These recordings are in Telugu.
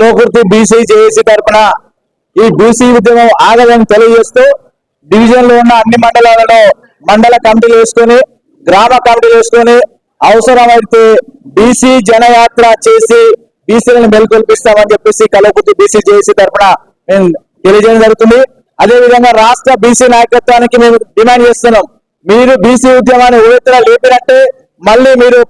లోకుర్తి బీసీ జేఏసీ తరఫున ఈ బీసీ ఉద్యమం ఆగదని తెలియజేస్తూ డివిజన్లో ఉన్న అన్ని మండలాలలో మండల కమిటీలు వేసుకొని గ్రామ కమిటీలు వేసుకొని అవసరమైతే బీసీ జనయాత్ర చేసి బీసీలను మేల్కొల్పిస్తామని చెప్పేసి కల్వకుర్తి బీసీ జేఏసీ తరపున మేము తెలియజేయడం జరుగుతుంది. అదేవిధంగా రాష్ట్ర బీసీ నాయకత్వానికి మేము డిమాండ్ చేస్తున్నాం. మీరు బీసీ ఉద్యమాన్ని ఉవ్వెత్తున లేపినట్టే మళ్ళీ మీరు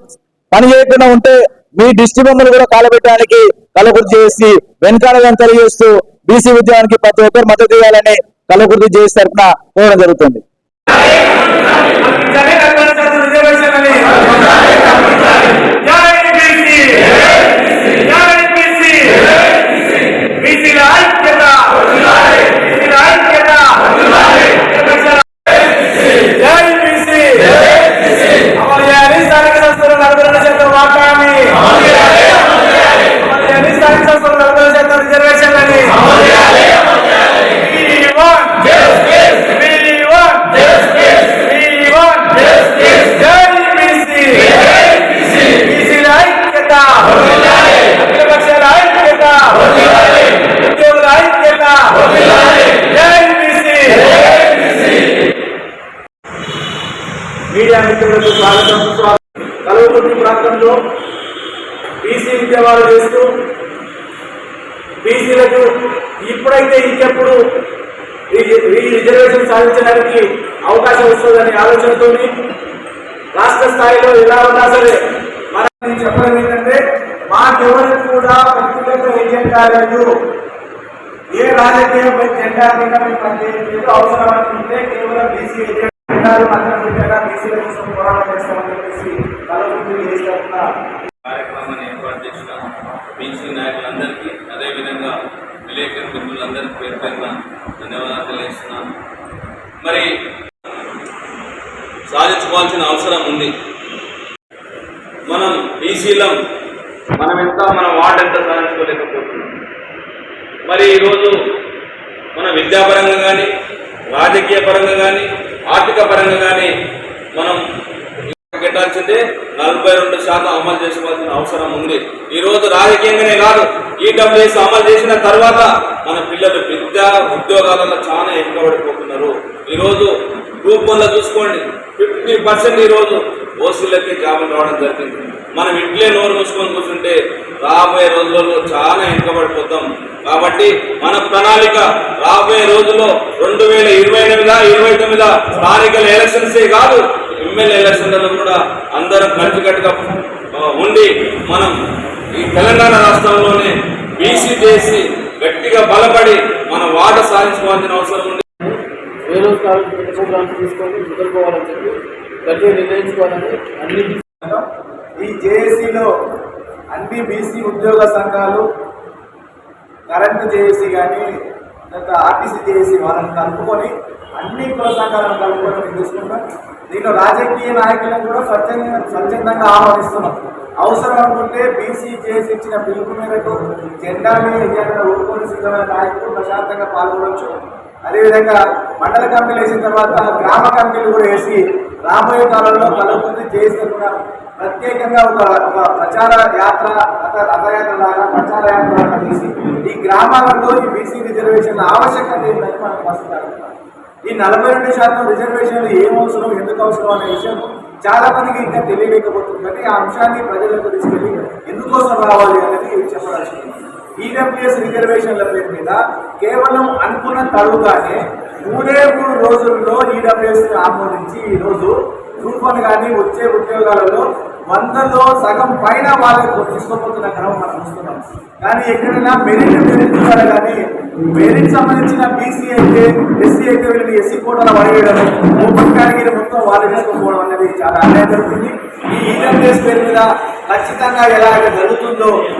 పని చేయకుండా ఉంటే మీ దిష్టి బొమ్మలు కూడా కాలబెట్టడానికి కలకుర్తి చేసి వెనకాలని తెలియజేస్తూ బీసీ ఉద్యమానికి ప్రతి ఒక్కరు మద్దతు ఇవ్వాలని కలకుర్తి చేసి తరఫున కోరడం జరుగుతుంది. మీడియా మిత్రులకు స్వాగతం. సుస్వాగతం కలవకుర్తి ప్రాంతంలో బీసీ ఉద్యమాలు చేస్తూ బీసీలకు ఇప్పుడైతే ఇంకెప్పుడు ఈ రిజర్వేషన్ సాధించడానికి అవకాశం వస్తుందనే ఆలోచనతో రాష్ట్ర స్థాయిలో ఎలా ఉన్నా సరే మనం చెప్పడం ఏంటంటే మాకెవరికి కూడా వ్యక్తిగత ఏజెండా లేదు. ఏ రాజకీయ జెండా కింద మేము పనిచేయలేదు అవసరం అనుకుంటే కేవలం బీసీ ఎజెండాలు మాత్రం చెప్పాక బీసీల కోసం పోరాటం చేస్తామని చెప్పేసి కలవకుంటూ చేస్తున్నా కార్యక్రమాన్ని ఏర్పాటు చేసిన బీసీ నాయకులందరికీ అదేవిధంగా విలేకరు మిత్రులందరికీ పేరు పేరున ధన్యవాదాలు తెలియజేస్తున్నాను. మరి సాధించుకోవాల్సిన అవసరం ఉంది. మనం బీసీలం మనం ఎంత మన వార్డు ఎంత సాధించుకోలేకపోతున్నాం. మరి ఈరోజు మన విద్యాపరంగా కానీ రాజకీయ పరంగా కానీ ఆర్థిక పరంగా కానీ మనం పెట్టాల్సిందే నలభై రెండు శాతం అమలు చేసుకోవాల్సిన అవసరం ఉంది. ఈ రోజు రాజకీయంగానే కాదు ఈడబ్ల్యూఎస్ అమలు చేసిన తర్వాత మన పిల్లలు విద్యా ఉద్యోగాలలో చాలా వెనుకబడిపోతున్నారు ఈరోజు గ్రూప్ వల్ల చూసుకోండి ఫిఫ్టీ పర్సెంట్ ఈ రోజు ఓసీలకి జాబులు రావడం జరిగింది. మనం ఇంట్లో నోరు మూసుకొని కూర్చుంటే రాబోయే రోజులలో చాలా వెనుకబడిపోతాం కాబట్టి మన ప్రణాళిక రాబోయే రోజుల్లో రెండు వేల ఇరవై ఎనిమిదా ఇరవై తొమ్మిదా స్థానిక ఎలక్షన్సే కాదు ఎమ్మెల్యే ఎలక్షన్లలో కూడా అందరం కలిసికట్టుగా ఉండి మనం ఈ తెలంగాణ రాష్ట్రంలోనే బీసీ చేసి గట్టిగా బలపడి మన వాట సాధించుకోవాల్సిన అవసరం ఉంది. వేరే ప్రోగ్రామ్స్ తీసుకొని ఎదుర్కోవాలని చెప్పి గట్టిగా నిర్ణయించుకోవాలని అన్ని ఈ జేఏసీలో అన్ని బీసీ ఉద్యోగ సంఘాలు కరెంటు చేసి కానీ లేదా ఆర్టీసీ చేసి వాళ్ళని కలుపుకొని అన్ని కుల సంఘాలను కలుపుకొని మేము చూసుకుంటాం దీంట్లో రాజకీయ నాయకులను కూడా స్వచ్ఛంద స్వచ్ఛందంగా ఆహ్వానిస్తున్నాం. అవసరం అనుకుంటే బీసీ చేసి ఇచ్చిన పిలుపు మేరకు జెండాని ఎజెండా ఊరుకొని సిద్ధమైన నాయకులు ప్రశాంతంగా పాల్గొనవచ్చు అదేవిధంగా మండల కమిటీలు వేసిన తర్వాత గ్రామ కమిటీలు కూడా వేసి రాబోయే కాలంలో కలుపుతుంది చేస్తున్న ప్రత్యేకంగా ఒక ఒక ప్రచార యాత్ర రథయాత్ర లాగా ప్రచార యాత్ర లాగా తీసి ఈ గ్రామాలలో ఈ బీసీ రిజర్వేషన్ ఆవశ్యకత ఏంటని మనం వస్తున్నారు ఈ నలభై రెండు శాతం రిజర్వేషన్లు ఏం అవసరం ఎందుకు అవసరం అనే విషయం చాలా మందికి ఇంకా తెలియలేకపోతుంది. కానీ ఆ అంశాన్ని ప్రజలకు తీసుకెళ్ళి ఎందుకోసం రావాలి అనేది చెప్పదలుచుకున్నాం ఈడబ్ల్యూఎస్ రిజర్వేషన్ల పేరు మీద కేవలం అనుకున్న తరువుగానే మూడే మూడు రోజుల్లో ఈడబ్ల్యూఎస్ ఆమోదించి ఈ రోజు కానీ వచ్చే ఉద్యోగాలలో వందలో సగం పైన వాళ్ళకు తీసుకోబోతున్న క్రమం మనం చూస్తున్నాం. కానీ ఎక్కడైనా మెరిట్ మెరిట్ ద్వారా కానీ మెరిట్ సంబంధించిన బీసీ అయితే ఎస్సీ అయితే వీళ్ళని ఎస్సీ కోటలో పడేయడం ఓపెన్ కేటగిరీ మొత్తం వాళ్ళు తీసుకోకపోవడం అనేది చాలా అన్యాయం జరుగుతుంది. ఈ ఈడబ్ల్యూఎస్ పేరు మీద ఖచ్చితంగా ఎలాగ జరుగుతుందో